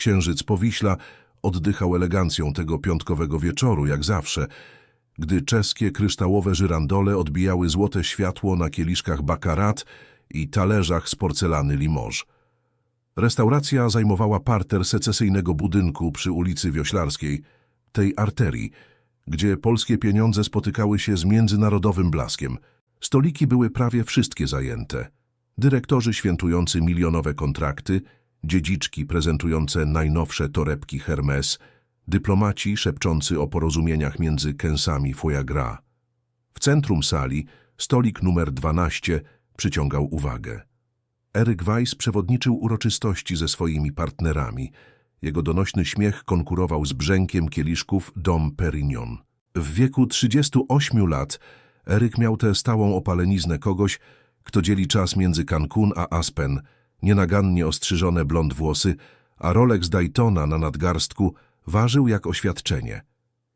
Księżyc Powiśla oddychał elegancją tego piątkowego wieczoru, jak zawsze, gdy czeskie kryształowe żyrandole odbijały złote światło na kieliszkach bakarat i talerzach z porcelany Limoges. Restauracja zajmowała parter secesyjnego budynku przy ulicy Wioślarskiej, tej arterii, gdzie polskie pieniądze spotykały się z międzynarodowym blaskiem. Stoliki były prawie wszystkie zajęte. Dyrektorzy świętujący milionowe kontrakty, dziedziczki prezentujące najnowsze torebki Hermes, dyplomaci szepczący o porozumieniach między kęsami foie gras. W centrum sali stolik numer 12 przyciągał uwagę. Eryk Weiss przewodniczył uroczystości ze swoimi partnerami. Jego donośny śmiech konkurował z brzękiem kieliszków Dom Perignon. W wieku 38 lat Eryk miał tę stałą opaleniznę kogoś, kto dzieli czas między Cancun a Aspen, nienagannie ostrzyżone blond włosy, a Rolex Daytona na nadgarstku ważył jak oświadczenie.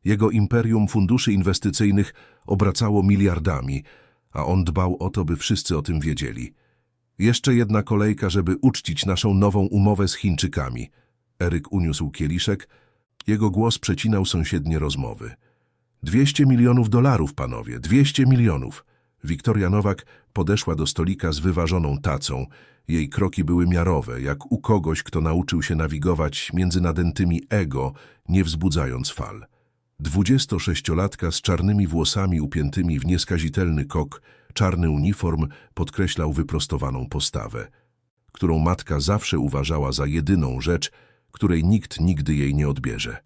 Jego imperium funduszy inwestycyjnych obracało miliardami, a on dbał o to, by wszyscy o tym wiedzieli. Jeszcze jedna kolejka, żeby uczcić naszą nową umowę z Chińczykami. Eryk uniósł kieliszek. Jego głos przecinał sąsiednie rozmowy. Dwieście milionów dolarów, panowie, dwieście milionów. Wiktoria Nowak podeszła do stolika z wyważoną tacą. Jej kroki były miarowe, jak u kogoś, kto nauczył się nawigować między nadętymi ego, nie wzbudzając fal. Dwudziestosześciolatka z czarnymi włosami upiętymi w nieskazitelny kok, czarny uniform podkreślał wyprostowaną postawę, którą matka zawsze uważała za jedyną rzecz, której nikt nigdy jej nie odbierze.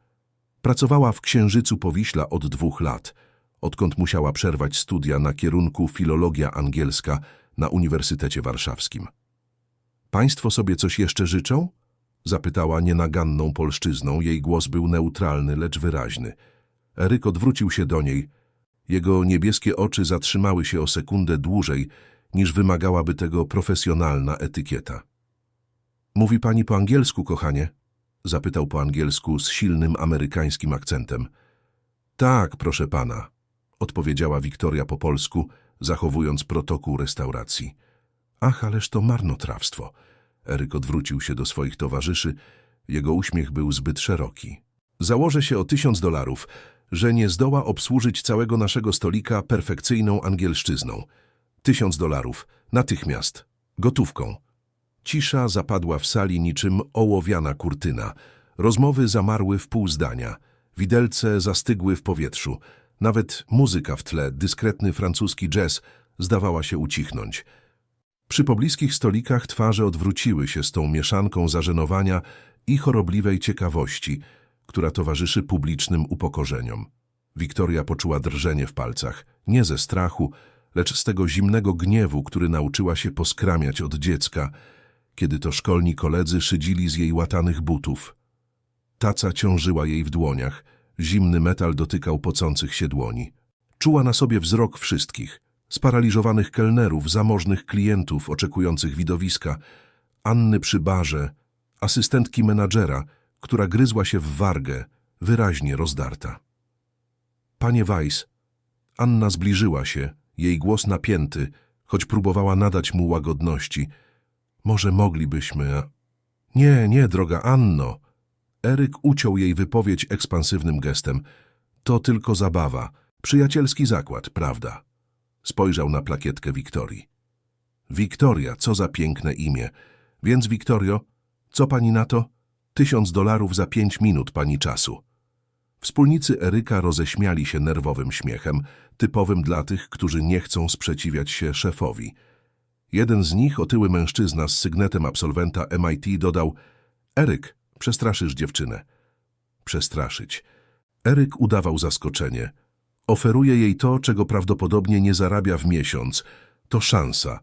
Pracowała w Księżycu Powiśla od dwóch lat, odkąd musiała przerwać studia na kierunku filologia angielska na Uniwersytecie Warszawskim. Państwo sobie coś jeszcze życzą? Zapytała nienaganną polszczyzną. Jej głos był neutralny, lecz wyraźny. Eryk odwrócił się do niej. Jego niebieskie oczy zatrzymały się o sekundę dłużej, niż wymagałaby tego profesjonalna etykieta. Mówi pani po angielsku, kochanie? Zapytał po angielsku z silnym amerykańskim akcentem. Tak, proszę pana, odpowiedziała Wiktoria po polsku, zachowując protokół restauracji. Ach, ależ to marnotrawstwo. Eryk odwrócił się do swoich towarzyszy. Jego uśmiech był zbyt szeroki. Założę się o tysiąc dolarów, że nie zdoła obsłużyć całego naszego stolika perfekcyjną angielszczyzną. Tysiąc dolarów. Natychmiast. Gotówką. Cisza zapadła w sali niczym ołowiana kurtyna. Rozmowy zamarły w pół zdania. Widelce zastygły w powietrzu. Nawet muzyka w tle, dyskretny francuski jazz, zdawała się ucichnąć. Przy pobliskich stolikach twarze odwróciły się z tą mieszanką zażenowania i chorobliwej ciekawości, która towarzyszy publicznym upokorzeniom. Wiktoria poczuła drżenie w palcach, nie ze strachu, lecz z tego zimnego gniewu, który nauczyła się poskramiać od dziecka, kiedy to szkolni koledzy szydzili z jej łatanych butów. Taca ciążyła jej w dłoniach, zimny metal dotykał pocących się dłoni. Czuła na sobie wzrok wszystkich, sparaliżowanych kelnerów, zamożnych klientów oczekujących widowiska, Anny przy barze, asystentki menadżera, która gryzła się w wargę, wyraźnie rozdarta. Panie Weiss, Anna zbliżyła się, jej głos napięty, choć próbowała nadać mu łagodności. Może moglibyśmy... Nie, nie, droga Anno. Eryk uciął jej wypowiedź ekspansywnym gestem. To tylko zabawa, przyjacielski zakład, prawda? Spojrzał na plakietkę Wiktorii. Wiktoria, co za piękne imię. Więc, Wiktorio, co pani na to? Tysiąc dolarów za pięć minut pani czasu. Wspólnicy Eryka roześmiali się nerwowym śmiechem, typowym dla tych, którzy nie chcą sprzeciwiać się szefowi. Jeden z nich, otyły mężczyzna z sygnetem absolwenta MIT, dodał Eryk, przestraszysz dziewczynę. Przestraszyć. Eryk udawał zaskoczenie. Oferuje jej to, czego prawdopodobnie nie zarabia w miesiąc. To szansa.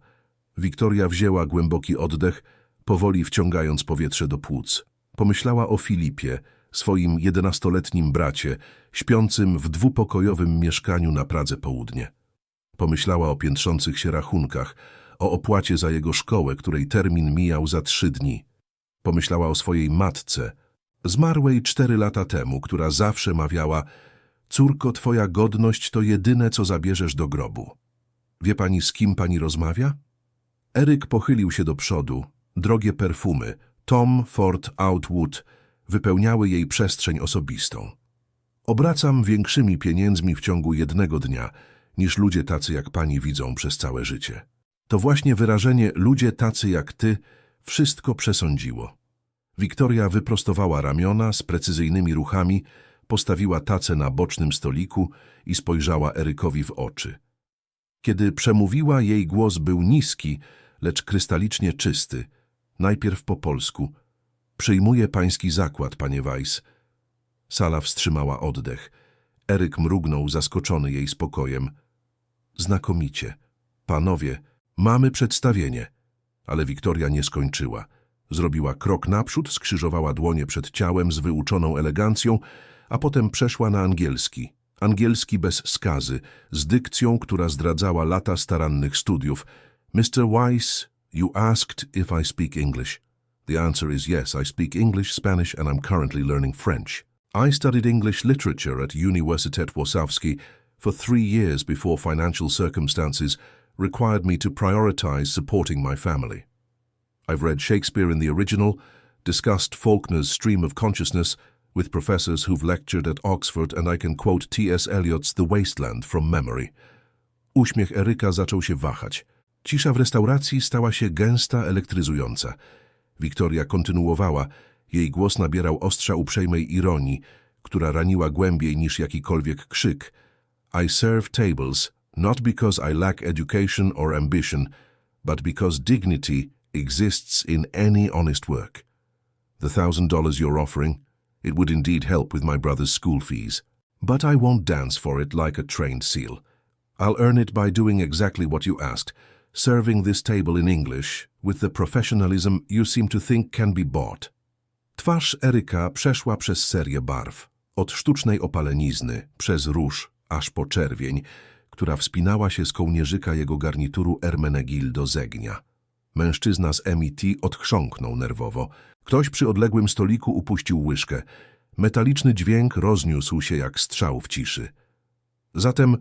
Wiktoria wzięła głęboki oddech, powoli wciągając powietrze do płuc. Pomyślała o Filipie, swoim jedenastoletnim bracie, śpiącym w dwupokojowym mieszkaniu na Pradze Południe. Pomyślała o piętrzących się rachunkach, o opłacie za jego szkołę, której termin mijał za trzy dni. Pomyślała o swojej matce, zmarłej cztery lata temu, która zawsze mawiała Córko, twoja godność to jedyne, co zabierzesz do grobu. Wie pani, z kim pani rozmawia? Eryk pochylił się do przodu. Drogie perfumy, Tom Ford Outwood, wypełniały jej przestrzeń osobistą. Obracam większymi pieniędzmi w ciągu jednego dnia, niż ludzie tacy jak pani widzą przez całe życie. To właśnie wyrażenie ludzie tacy jak ty wszystko przesądziło. Wiktoria wyprostowała ramiona z precyzyjnymi ruchami, postawiła tacę na bocznym stoliku i spojrzała Erykowi w oczy. Kiedy przemówiła, jej głos był niski, lecz krystalicznie czysty. Najpierw po polsku. Przyjmuję pański zakład, panie Weiss. Sala wstrzymała oddech. Eryk mrugnął, zaskoczony jej spokojem. Znakomicie. Panowie, mamy przedstawienie. Ale Wiktoria nie skończyła. Zrobiła krok naprzód, skrzyżowała dłonie przed ciałem z wyuczoną elegancją, a potem przeszła na angielski. Angielski bez skazy, z dykcją, która zdradzała lata starannych studiów. Mr. Weiss, you asked if I speak English. The answer is yes, I speak English, Spanish, and I'm currently learning French. I studied English literature at Universitet Warszawski for three years before financial circumstances required me to prioritize supporting my family. I've read Shakespeare in the original, discussed Faulkner's Stream of Consciousness with professors who've lectured at Oxford, and I can quote T.S. Eliot's The Wasteland from memory. Uśmiech Eryka zaczął się wahać. Cisza w restauracji stała się gęsta, elektryzująca. Wiktoria kontynuowała. Jej głos nabierał ostrza uprzejmej ironii, która raniła głębiej niż jakikolwiek krzyk. I serve tables, not because I lack education or ambition, but because dignity exists in any honest work. The thousand dollars you're offering, it would indeed help with my brother's school fees. But I won't dance for it like a trained seal. I'll earn it by doing exactly what you asked, serving this table in English with the professionalism you seem to think can be bought. Twarz Eryka przeszła przez serię barw, od sztucznej opalenizny, przez róż, aż po czerwień, która wspinała się z kołnierzyka jego garnituru Ermenegildo Zegnia. Mężczyzna z MIT odchrząknął nerwowo. Ktoś przy odległym stoliku upuścił łyżkę. Metaliczny dźwięk rozniósł się jak strzał w ciszy. Zatem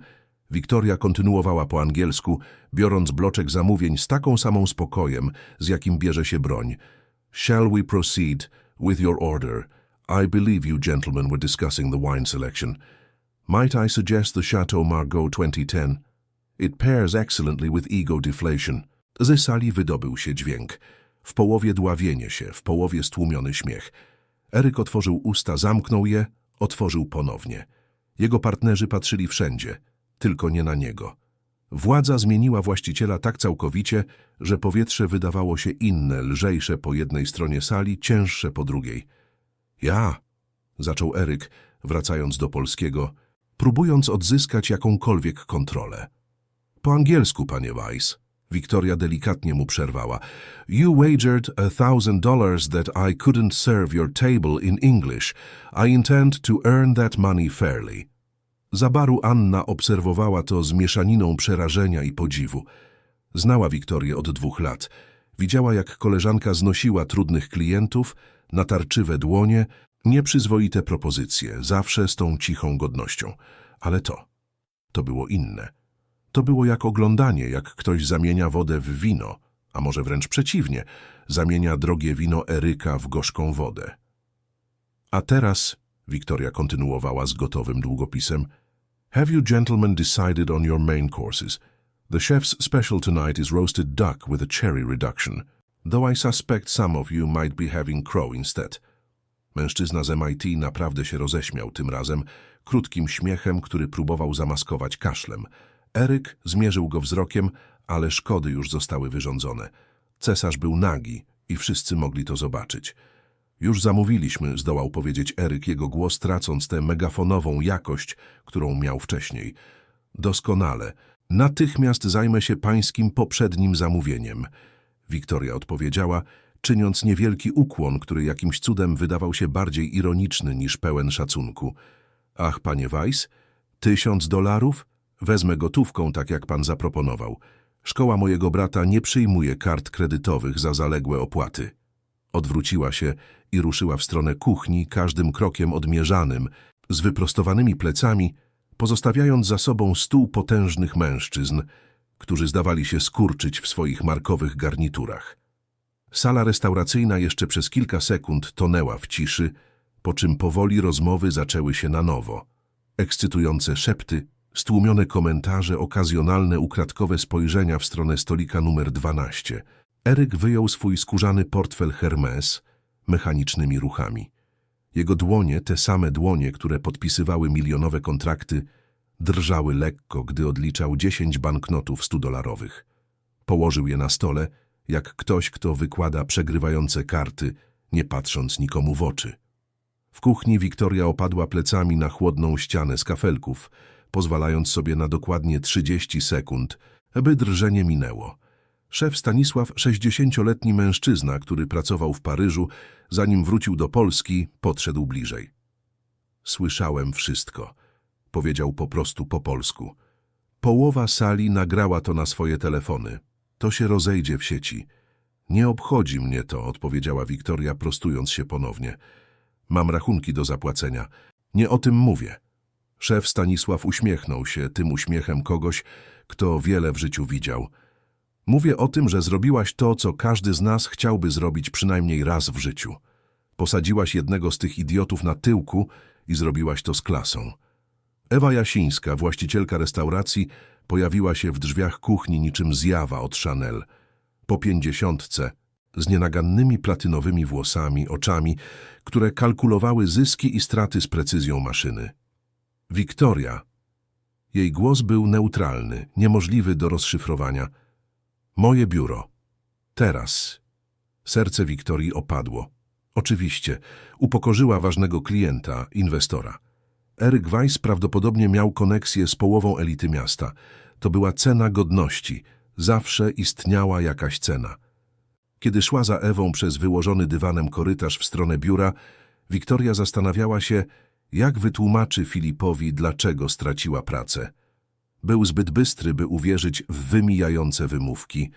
Wiktoria kontynuowała po angielsku, biorąc bloczek zamówień z taką samą spokojem, z jakim bierze się broń. Shall we proceed with your order? I believe you gentlemen were discussing the wine selection. Might I suggest the Chateau Margaux 2010? It pairs excellently with ego deflation. Ze sali wydobył się dźwięk. W połowie dławienie się, w połowie stłumiony śmiech. Eryk otworzył usta, zamknął je, otworzył ponownie. Jego partnerzy patrzyli wszędzie, tylko nie na niego. Władza zmieniła właściciela tak całkowicie, że powietrze wydawało się inne, lżejsze po jednej stronie sali, cięższe po drugiej. Ja, zaczął Eryk, wracając do polskiego, próbując odzyskać jakąkolwiek kontrolę. Po angielsku, panie Weiss. Wiktoria delikatnie mu przerwała. You wagered a thousand dollars that I couldn't serve your table in English. I intend to earn that money fairly. Za baru Anna obserwowała to z mieszaniną przerażenia i podziwu. Znała Wiktorię od dwóch lat. Widziała, jak koleżanka znosiła trudnych klientów, natarczywe dłonie, nieprzyzwoite propozycje, zawsze z tą cichą godnością. Ale to, to było inne. To było jak oglądanie, jak ktoś zamienia wodę w wino, a może wręcz przeciwnie, zamienia drogie wino Eryka w gorzką wodę. A teraz, Wiktoria kontynuowała z gotowym długopisem, Have you gentlemen decided on your main courses? The chef's special tonight is roasted duck with a cherry reduction, though I suspect some of you might be having crow instead. Mężczyzna z MIT naprawdę się roześmiał tym razem, krótkim śmiechem, który próbował zamaskować kaszlem. Eryk zmierzył go wzrokiem, ale szkody już zostały wyrządzone. Cesarz był nagi i wszyscy mogli to zobaczyć. Już zamówiliśmy, zdołał powiedzieć Eryk, jego głos tracąc tę megafonową jakość, którą miał wcześniej. Doskonale. Natychmiast zajmę się pańskim poprzednim zamówieniem. Wiktoria odpowiedziała, czyniąc niewielki ukłon, który jakimś cudem wydawał się bardziej ironiczny niż pełen szacunku. Ach, panie Weiss, tysiąc dolarów? Wezmę gotówką, tak jak pan zaproponował. Szkoła mojego brata nie przyjmuje kart kredytowych za zaległe opłaty. Odwróciła się i ruszyła w stronę kuchni, każdym krokiem odmierzanym, z wyprostowanymi plecami, pozostawiając za sobą stół potężnych mężczyzn, którzy zdawali się skurczyć w swoich markowych garniturach. Sala restauracyjna jeszcze przez kilka sekund tonęła w ciszy, po czym powoli rozmowy zaczęły się na nowo. Ekscytujące szepty, stłumione komentarze, okazjonalne ukradkowe spojrzenia w stronę stolika numer 12. Eryk wyjął swój skórzany portfel Hermes mechanicznymi ruchami. Jego dłonie, te same dłonie, które podpisywały milionowe kontrakty, drżały lekko, gdy odliczał dziesięć banknotów stodolarowych. Położył je na stole, jak ktoś, kto wykłada przegrywające karty, nie patrząc nikomu w oczy. W kuchni Wiktoria opadła plecami na chłodną ścianę z kafelków, pozwalając sobie na dokładnie 30 sekund, by drżenie minęło. Szef Stanisław, 60-letni mężczyzna, który pracował w Paryżu, zanim wrócił do Polski, podszedł bliżej. Słyszałem wszystko, powiedział po prostu po polsku. Połowa sali nagrała to na swoje telefony. To się rozejdzie w sieci. Nie obchodzi mnie to, odpowiedziała Wiktoria, prostując się ponownie. Mam rachunki do zapłacenia. Nie o tym mówię. Szef Stanisław uśmiechnął się tym uśmiechem kogoś, kto wiele w życiu widział. Mówię o tym, że zrobiłaś to, co każdy z nas chciałby zrobić przynajmniej raz w życiu. Posadziłaś jednego z tych idiotów na tyłku i zrobiłaś to z klasą. Ewa Jasińska, właścicielka restauracji, pojawiła się w drzwiach kuchni niczym zjawa od Chanel. Po pięćdziesiątce, z nienagannymi platynowymi włosami, oczami, które kalkulowały zyski i straty z precyzją maszyny. Wiktoria. Jej głos był neutralny, niemożliwy do rozszyfrowania. Moje biuro. Teraz. Serce Wiktorii opadło. Oczywiście, upokorzyła ważnego klienta, inwestora. Eryk Weiss prawdopodobnie miał koneksję z połową elity miasta. To była cena godności. Zawsze istniała jakaś cena. Kiedy szła za Ewą przez wyłożony dywanem korytarz w stronę biura, Wiktoria zastanawiała się, jak wytłumaczy Filipowi, dlaczego straciła pracę. Był zbyt bystry, by uwierzyć w wymijające wymówki.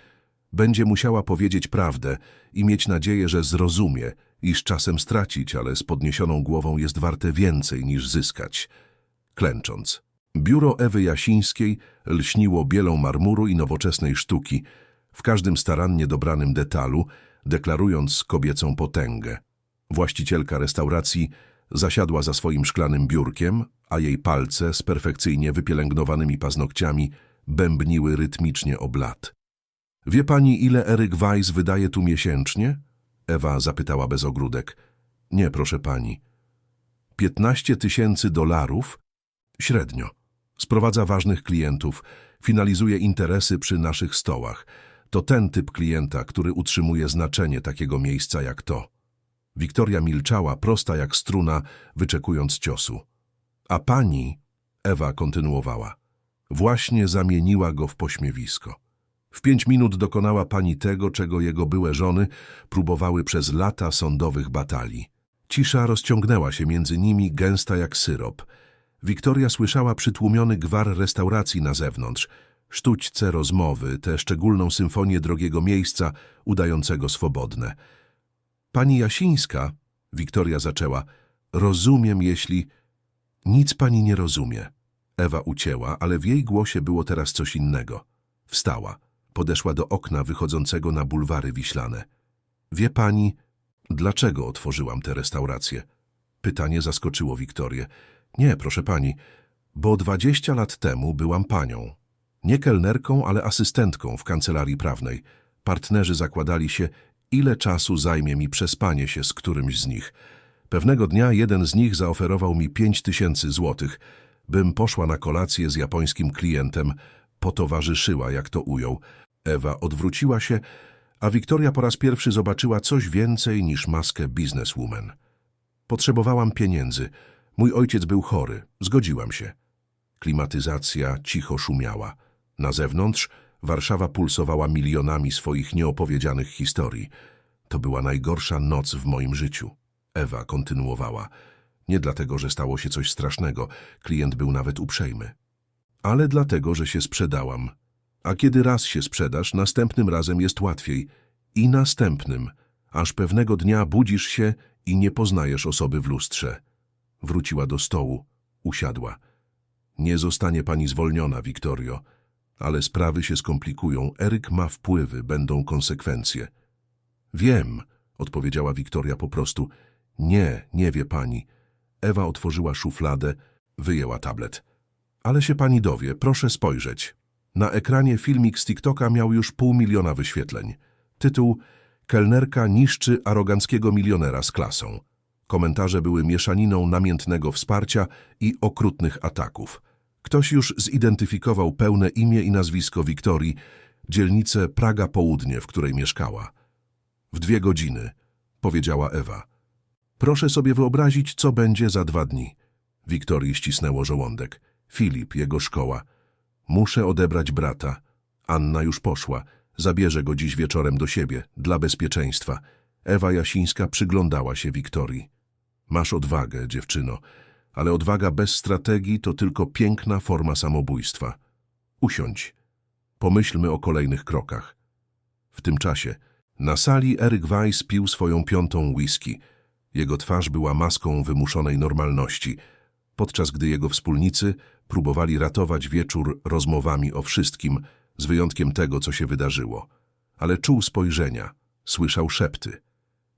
Będzie musiała powiedzieć prawdę i mieć nadzieję, że zrozumie, iż czasem stracić, ale z podniesioną głową jest warte więcej niż zyskać. Klęcząc. Biuro Ewy Jasińskiej lśniło bielą marmuru i nowoczesnej sztuki, w każdym starannie dobranym detalu, deklarując kobiecą potęgę. Właścicielka restauracji zasiadła za swoim szklanym biurkiem, a jej palce z perfekcyjnie wypielęgnowanymi paznokciami bębniły rytmicznie o. Wie pani, ile Eryk Weiss wydaje tu miesięcznie? Ewa zapytała bez ogródek. Nie, proszę pani. Piętnaście tysięcy dolarów? Średnio. Sprowadza ważnych klientów, finalizuje interesy przy naszych stołach. To ten typ klienta, który utrzymuje znaczenie takiego miejsca jak to. Wiktoria milczała, prosta jak struna, wyczekując ciosu. A pani, Ewa kontynuowała, właśnie zamieniła go w pośmiewisko. W pięć minut dokonała pani tego, czego jego byłe żony próbowały przez lata sądowych batalii. Cisza rozciągnęła się między nimi, gęsta jak syrop. Wiktoria słyszała przytłumiony gwar restauracji na zewnątrz, sztućce rozmowy, tę szczególną symfonię drogiego miejsca, udającego swobodne. Pani Jasińska, Wiktoria zaczęła, rozumiem, jeśli... Nic pani nie rozumie. Ewa ucięła, ale w jej głosie było teraz coś innego. Wstała. Podeszła do okna wychodzącego na bulwary wiślane. Wie pani, dlaczego otworzyłam tę restaurację? Pytanie zaskoczyło Wiktorię. Nie, proszę pani, bo dwadzieścia lat temu byłam panią. Nie kelnerką, ale asystentką w kancelarii prawnej. Partnerzy zakładali się, ile czasu zajmie mi przespanie się z którymś z nich. Pewnego dnia jeden z nich zaoferował mi pięć tysięcy złotych, bym poszła na kolację z japońskim klientem, potowarzyszyła, jak to ujął. Ewa odwróciła się, a Wiktoria po raz pierwszy zobaczyła coś więcej niż maskę bizneswoman. Potrzebowałam pieniędzy. Mój ojciec był chory. Zgodziłam się. Klimatyzacja cicho szumiała. Na zewnątrz Warszawa pulsowała milionami swoich nieopowiedzianych historii. To była najgorsza noc w moim życiu. Ewa kontynuowała. Nie dlatego, że stało się coś strasznego. Klient był nawet uprzejmy. Ale dlatego, że się sprzedałam. A kiedy raz się sprzedasz, następnym razem jest łatwiej. I następnym, aż pewnego dnia budzisz się i nie poznajesz osoby w lustrze. Wróciła do stołu, usiadła. Nie zostanie pani zwolniona, Wiktorio. Ale sprawy się skomplikują. Eryk ma wpływy, będą konsekwencje. Wiem, odpowiedziała Wiktoria po prostu. Nie, nie wie pani. Ewa otworzyła szufladę, wyjęła tablet. Ale się pani dowie, proszę spojrzeć. Na ekranie filmik z TikToka miał już pół miliona wyświetleń. Tytuł Kelnerka niszczy aroganckiego milionera z klasą. Komentarze były mieszaniną namiętnego wsparcia i okrutnych ataków. Ktoś już zidentyfikował pełne imię i nazwisko Wiktorii, dzielnicę Praga Południe, w której mieszkała. W dwie godziny, powiedziała Ewa. Proszę sobie wyobrazić, co będzie za dwa dni. Wiktorii ścisnęło żołądek. Filip, jego szkoła. Muszę odebrać brata. Anna już poszła. Zabierze go dziś wieczorem do siebie, dla bezpieczeństwa. Ewa Jasińska przyglądała się Wiktorii. Masz odwagę, dziewczyno, ale odwaga bez strategii to tylko piękna forma samobójstwa. Usiądź. Pomyślmy o kolejnych krokach. W tym czasie na sali Eryk Weiss pił swoją piątą whisky. Jego twarz była maską wymuszonej normalności, podczas gdy jego wspólnicy próbowali ratować wieczór rozmowami o wszystkim, z wyjątkiem tego, co się wydarzyło. Ale czuł spojrzenia, słyszał szepty.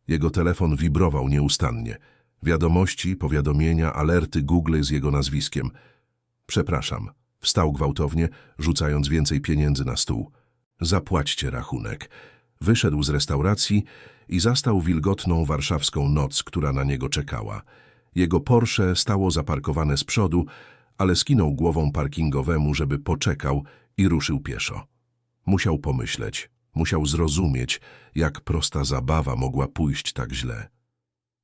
Jego telefon wibrował nieustannie. Wiadomości, powiadomienia, alerty Google z jego nazwiskiem. Przepraszam. Wstał gwałtownie, rzucając więcej pieniędzy na stół. Zapłaćcie rachunek. Wyszedł z restauracji i zastał wilgotną warszawską noc, która na niego czekała. Jego Porsche stało zaparkowane z przodu, ale skinął głową parkingowemu, żeby poczekał i ruszył pieszo. Musiał pomyśleć, musiał zrozumieć, jak prosta zabawa mogła pójść tak źle.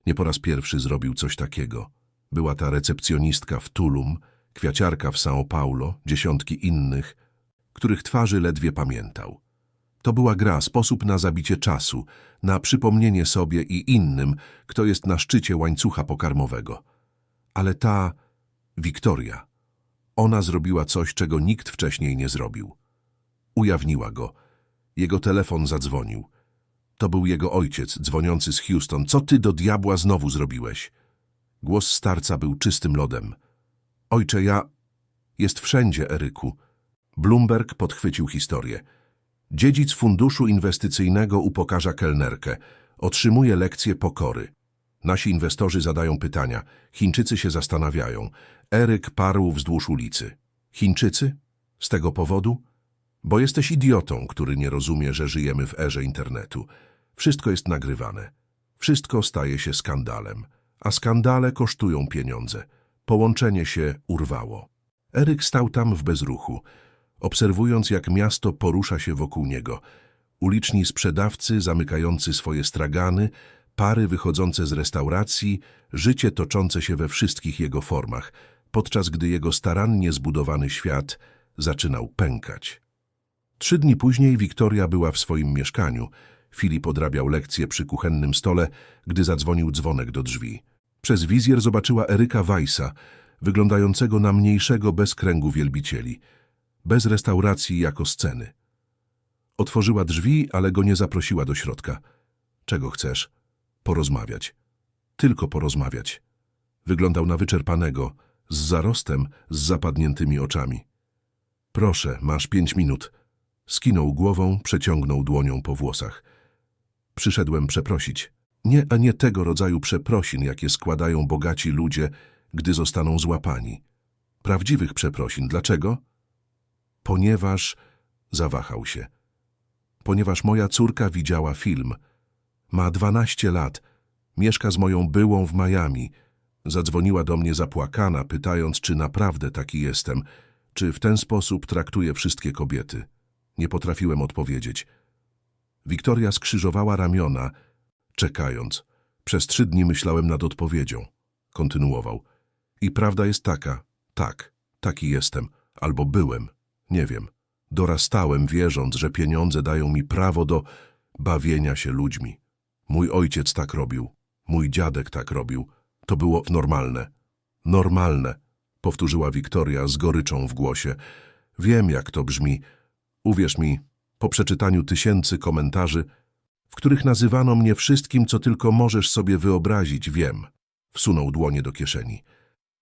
Nie po raz pierwszy zrobił coś takiego. Była ta recepcjonistka w Tulum, kwiaciarka w São Paulo, dziesiątki innych, których twarzy ledwie pamiętał. To była gra, sposób na zabicie czasu, na przypomnienie sobie i innym, kto jest na szczycie łańcucha pokarmowego. Ale ta Wiktoria, ona zrobiła coś, czego nikt wcześniej nie zrobił. Ujawniła go. Jego telefon zadzwonił. To był jego ojciec, dzwoniący z Houston. Co ty do diabła znowu zrobiłeś? Głos starca był czystym lodem. Ojcze, ja... Jest wszędzie, Eryku. Bloomberg podchwycił historię. Dziedzic funduszu inwestycyjnego upokarza kelnerkę. Otrzymuje lekcję pokory. Nasi inwestorzy zadają pytania. Chińczycy się zastanawiają. Eryk parł wzdłuż ulicy. Chińczycy? Z tego powodu? Bo jesteś idiotą, który nie rozumie, że żyjemy w erze internetu. Wszystko jest nagrywane. Wszystko staje się skandalem. A skandale kosztują pieniądze. Połączenie się urwało. Eryk stał tam w bezruchu, obserwując jak miasto porusza się wokół niego. Uliczni sprzedawcy zamykający swoje stragany, pary wychodzące z restauracji, życie toczące się we wszystkich jego formach, podczas gdy jego starannie zbudowany świat zaczynał pękać. Trzy dni później Wiktoria była w swoim mieszkaniu. Filip odrabiał lekcje przy kuchennym stole, gdy zadzwonił dzwonek do drzwi. Przez wizjer zobaczyła Eryka Weissa, wyglądającego na mniejszego bez kręgu wielbicieli, bez restauracji jako sceny. Otworzyła drzwi, ale go nie zaprosiła do środka. Czego chcesz? Porozmawiać. Tylko porozmawiać. Wyglądał na wyczerpanego, z zarostem, z zapadniętymi oczami. Proszę, masz pięć minut. Skinął głową, przeciągnął dłonią po włosach. Przyszedłem przeprosić. Nie, a nie tego rodzaju przeprosin, jakie składają bogaci ludzie, gdy zostaną złapani. Prawdziwych przeprosin. Dlaczego? Ponieważ... Zawahał się. Ponieważ moja córka widziała film. Ma dwanaście lat. Mieszka z moją byłą w Miami. Zadzwoniła do mnie zapłakana, pytając, czy naprawdę taki jestem, czy w ten sposób traktuję wszystkie kobiety. Nie potrafiłem odpowiedzieć. Wiktoria skrzyżowała ramiona, czekając. Przez trzy dni myślałem nad odpowiedzią. Kontynuował. I prawda jest taka. Tak, taki jestem. Albo byłem. Nie wiem. Dorastałem, wierząc, że pieniądze dają mi prawo do bawienia się ludźmi. Mój ojciec tak robił. Mój dziadek tak robił. To było normalne. Normalne, powtórzyła Wiktoria z goryczą w głosie. Wiem, jak to brzmi. Uwierz mi, po przeczytaniu tysięcy komentarzy, w których nazywano mnie wszystkim, co tylko możesz sobie wyobrazić, wiem. Wsunął dłonie do kieszeni.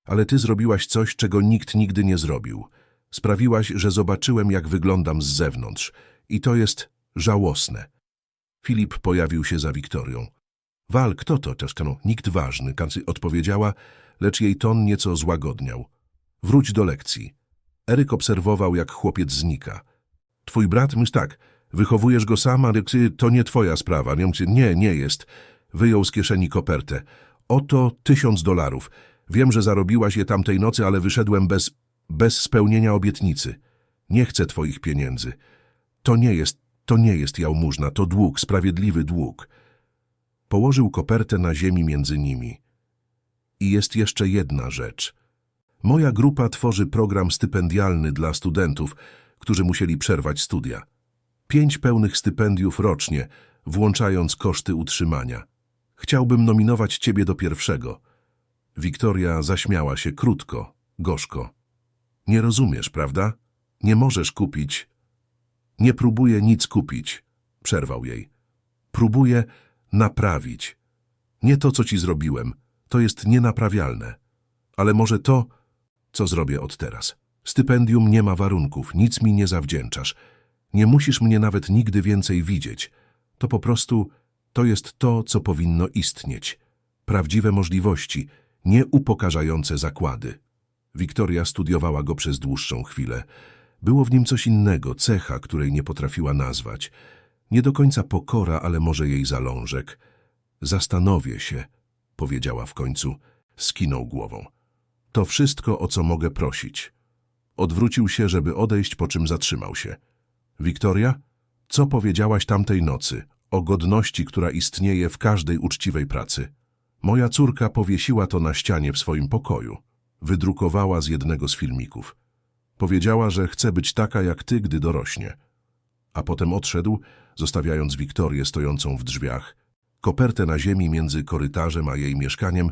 Ale ty zrobiłaś coś, czego nikt nigdy nie zrobił. Sprawiłaś, że zobaczyłem, jak wyglądam z zewnątrz. I to jest żałosne. Filip pojawił się za Wiktorią. Wal, kto to? Czeszkano, nikt ważny, Kancy odpowiedziała, lecz jej ton nieco złagodniał. Wróć do lekcji. Eryk obserwował, jak chłopiec znika. Twój brat, myś tak, wychowujesz go sama, to nie twoja sprawa. Nie, nie jest. Wyjął z kieszeni kopertę. Oto tysiąc dolarów. Wiem, że zarobiłaś je tamtej nocy, ale wyszedłem bez, bez spełnienia obietnicy. Nie chcę twoich pieniędzy. To nie jest, to nie jest jałmużna, to dług, sprawiedliwy dług. Położył kopertę na ziemi między nimi. I jest jeszcze jedna rzecz. Moja grupa tworzy program stypendialny dla studentów, którzy musieli przerwać studia. Pięć pełnych stypendiów rocznie, włączając koszty utrzymania. Chciałbym nominować ciebie do pierwszego. Wiktoria zaśmiała się krótko, gorzko. Nie rozumiesz, prawda? Nie możesz kupić. Nie próbuję nic kupić, przerwał jej. Próbuję naprawić. Nie to, co ci zrobiłem. To jest nienaprawialne. Ale może to, co zrobię od teraz. Stypendium nie ma warunków, nic mi nie zawdzięczasz. Nie musisz mnie nawet nigdy więcej widzieć. To po prostu, to jest to, co powinno istnieć. Prawdziwe możliwości, nie upokarzające zakłady. Wiktoria studiowała go przez dłuższą chwilę. Było w nim coś innego, cecha, której nie potrafiła nazwać. Nie do końca pokora, ale może jej zalążek. Zastanowię się, powiedziała w końcu. Skinął głową. To wszystko, o co mogę prosić. Odwrócił się, żeby odejść, po czym zatrzymał się. Wiktoria, co powiedziałaś tamtej nocy o godności, która istnieje w każdej uczciwej pracy? Moja córka powiesiła to na ścianie w swoim pokoju. Wydrukowała z jednego z filmików. Powiedziała, że chce być taka jak ty, gdy dorośnie. A potem odszedł, zostawiając Wiktorię stojącą w drzwiach, kopertę na ziemi między korytarzem a jej mieszkaniem,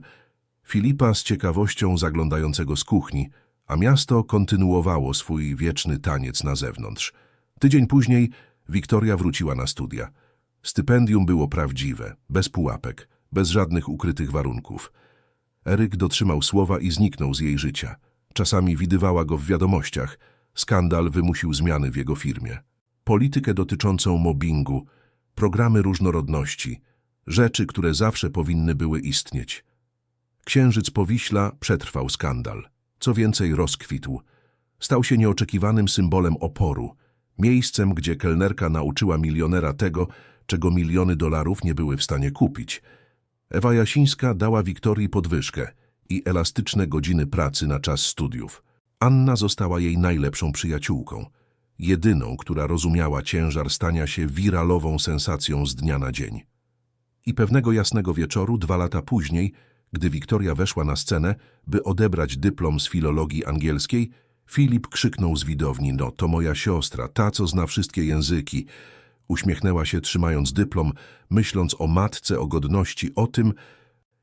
Filipa z ciekawością zaglądającego z kuchni, a miasto kontynuowało swój wieczny taniec na zewnątrz. Tydzień później Wiktoria wróciła na studia. Stypendium było prawdziwe, bez pułapek, bez żadnych ukrytych warunków. Eryk dotrzymał słowa i zniknął z jej życia. Czasami widywała go w wiadomościach. Skandal wymusił zmiany w jego firmie. Politykę dotyczącą mobbingu, programy różnorodności, rzeczy, które zawsze powinny były istnieć. Księżyc Powiśla przetrwał skandal. Co więcej, rozkwitł. Stał się nieoczekiwanym symbolem oporu, miejscem, gdzie kelnerka nauczyła milionera tego, czego miliony dolarów nie były w stanie kupić. Ewa Jasińska dała Wiktorii podwyżkę i elastyczne godziny pracy na czas studiów. Anna została jej najlepszą przyjaciółką, jedyną, która rozumiała ciężar stania się wiralową sensacją z dnia na dzień. I pewnego jasnego wieczoru, dwa lata później, gdy Wiktoria weszła na scenę, by odebrać dyplom z filologii angielskiej, Filip krzyknął z widowni, no to moja siostra, ta, co zna wszystkie języki. Uśmiechnęła się, trzymając dyplom, myśląc o matce, o godności, o tym,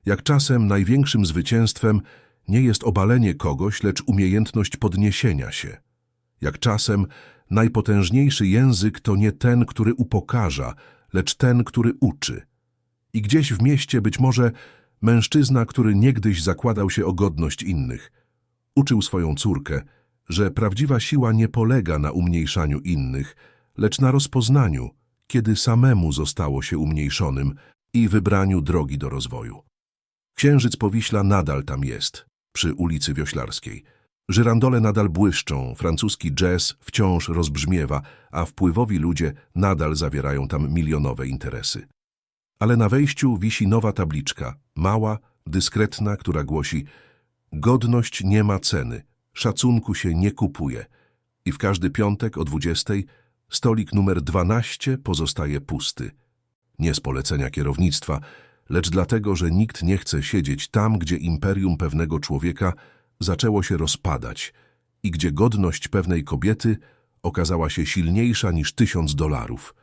jak czasem największym zwycięstwem nie jest obalenie kogoś, lecz umiejętność podniesienia się. Jak czasem najpotężniejszy język to nie ten, który upokarza, lecz ten, który uczy. I gdzieś w mieście być może mężczyzna, który niegdyś zakładał się o godność innych, uczył swoją córkę, że prawdziwa siła nie polega na umniejszaniu innych, lecz na rozpoznaniu, kiedy samemu zostało się umniejszonym i wybraniu drogi do rozwoju. Księżyc Powiśla nadal tam jest, przy ulicy Wioślarskiej. Żyrandole nadal błyszczą, francuski jazz wciąż rozbrzmiewa, a wpływowi ludzie nadal zawierają tam milionowe interesy. Ale na wejściu wisi nowa tabliczka, mała, dyskretna, która głosi Godność nie ma ceny, szacunku się nie kupuje. I w każdy piątek o 20 stolik numer 12 pozostaje pusty. Nie z polecenia kierownictwa, lecz dlatego, że nikt nie chce siedzieć tam, gdzie imperium pewnego człowieka zaczęło się rozpadać i gdzie godność pewnej kobiety okazała się silniejsza niż tysiąc dolarów.